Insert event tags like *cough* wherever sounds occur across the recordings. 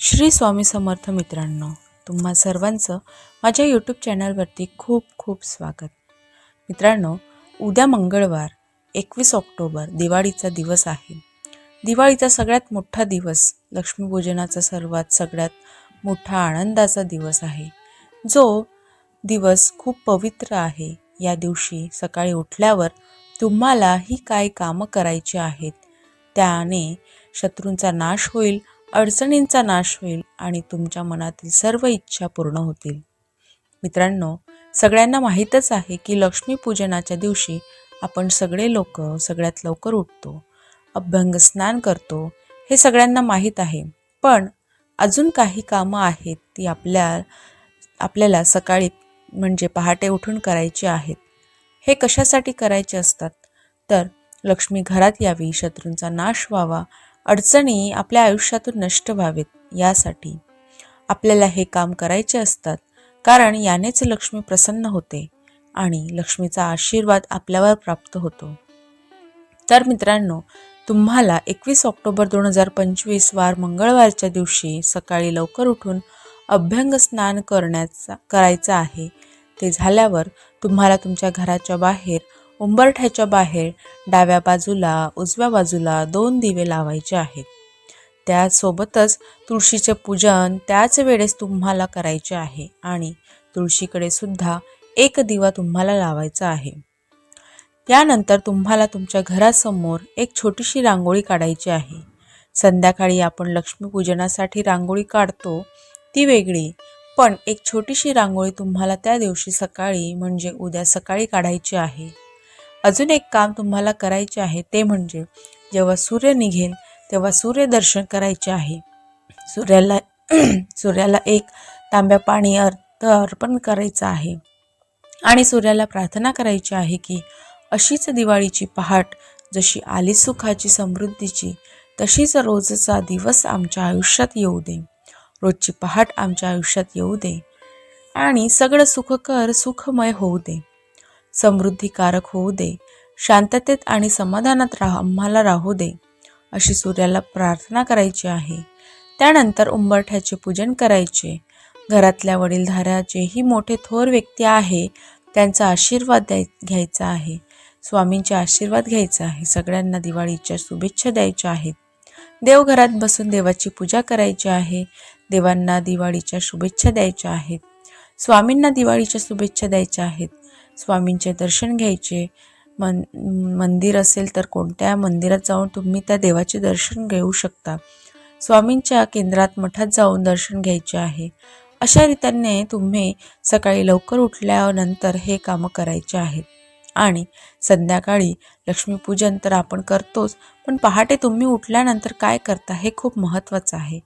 श्री स्वामी समर्थ मित्रांनो तुम्हा सर्वांचं माझ्या यूट्यूब चॅनलवरती खूप खूप स्वागत. मित्रांनो उद्या मंगळवार एकवीस ऑक्टोबर दिवाळीचा दिवस आहे. दिवाळीचा सगळ्यात मोठा दिवस लक्ष्मीपूजनाचा सर्वात सगळ्यात मोठा आनंदाचा दिवस आहे. जो दिवस खूप पवित्र आहे. या दिवशी सकाळी उठल्यावर तुम्हाला ही काय कामं करायची आहेत त्याने शत्रूंचा नाश होईल अडचणींचा नाश होईल आणि तुमच्या मनातील सर्व इच्छा पूर्ण होतील. मित्रांनो सगळ्यांना माहीतच आहे की लक्ष्मीपूजनाच्या दिवशी आपण सगळे लोक सगळ्यात लवकर उठतो अभ्यंग स्नान करतो हे सगळ्यांना माहीत आहे. पण अजून काही कामं आहेत ती आपल्या आपल्याला सकाळी म्हणजे पहाटे उठून करायची आहेत. हे कशासाठी करायचे असतात? तर लक्ष्मी घरात यावी शत्रूंचा नाश व्हावा अडचणी आपल्या आयुष्यातून नष्ट व्हावेत यासाठी. आपल्याला हे काम करायचे असतात कारण यानेच लक्ष्मी प्रसन्न होते आणि लक्ष्मीचा आशीर्वाद आपल्यावर प्राप्त होतो. तर मित्रांनो तुम्हाला एकवीस ऑक्टोबर दोन हजार पंचवीस वार मंगळवारच्या दिवशी सकाळी लवकर उठून अभ्यंग स्नान करण्याचा करायचं आहे ते झाल्यावर तुम्हाला तुमच्या घराच्या बाहेर उंबरठ्याच्या बाहेर डाव्या बाजूला उजव्या बाजूला दोन दिवे लावायचे आहेत. त्यासोबतच तुळशीचे पूजन त्याच वेळेस तुम्हाला करायचे आहे आणि तुळशीकडे सुद्धा एक दिवा तुम्हाला लावायचा आहे. त्यानंतर तुम्हाला तुमच्या घरासमोर एक छोटीशी रांगोळी काढायची आहे. संध्याकाळी आपण लक्ष्मीपूजनासाठी रांगोळी काढतो ती वेगळी पण एक छोटीशी रांगोळी तुम्हाला त्या दिवशी सकाळी म्हणजे उद्या सकाळी काढायची आहे. अजून एक काम तुम्हाला करायचे आहे ते म्हणजे जेव्हा सूर्य निघेल तेव्हा सूर्यदर्शन करायचे आहे. सूर्याला *clears throat* सूर्याला एक तांब्या पाणी अर्थ अर्पण करायचं आहे. आणि सूर्याला प्रार्थना करायची आहे की अशीच दिवाळीची पहाट जशी आली सुखाची समृद्धीची तशीच रोजचा दिवस आमच्या आयुष्यात येऊ दे. रोजची पहाट आमच्या आयुष्यात येऊ दे. आणि सगळं सुखकर सुखमय होऊ दे. समृद्धिकारक होऊ दे. शांततेत आणि समाधानात राह आम्हाला राहू दे अशी सूर्याला प्रार्थना करायची आहे. त्यानंतर उंबरठ्याचे पूजन करायचे. घरातल्या वडीलधाऱ्याचेही मोठे थोर व्यक्ती आहे त्यांचा आशीर्वाद द्याय घ्यायचा आहे. स्वामींचे आशीर्वाद घ्यायचा आहे. सगळ्यांना दिवाळीच्या शुभेच्छा द्यायच्या आहेत. देवघरात बसून देवाची पूजा करायची आहे. देवांना दिवाळीच्या शुभेच्छा द्यायच्या आहेत. स्वामींना दिवाळीच्या शुभेच्छा द्यायच्या आहेत. स्वामींचे दर्शन घ्यायचे. मन मंदिर असेल तर कोणत्या मंदिरात जाऊन तुम्ही त्या देवाचे दर्शन घेऊ शकता? स्वामींच्या केंद्रात मठात जाऊन दर्शन घ्यायचे आहे. अशा रीतीने तुम्ही सकाळी लवकर उठल्यानंतर हे कामं करायचे आहेत आणि संध्याकाळी लक्ष्मीपूजन तर आपण करतोच पण पहाटे तुम्ही उठल्यानंतर काय करता हे खूप महत्त्वाचं आहे.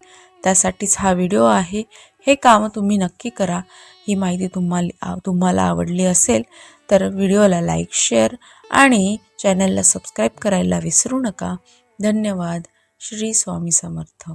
त्यासाठीच हा व्हिडिओ आहे. हे कामं तुम्ही नक्की करा. ही माहिती तुम्हाला तुम्हाला आवडली असेल तर व्हिडिओला लाईक शेअर आणि चॅनलला सबस्क्राईब करायला विसरू नका. धन्यवाद. श्री स्वामी समर्थ.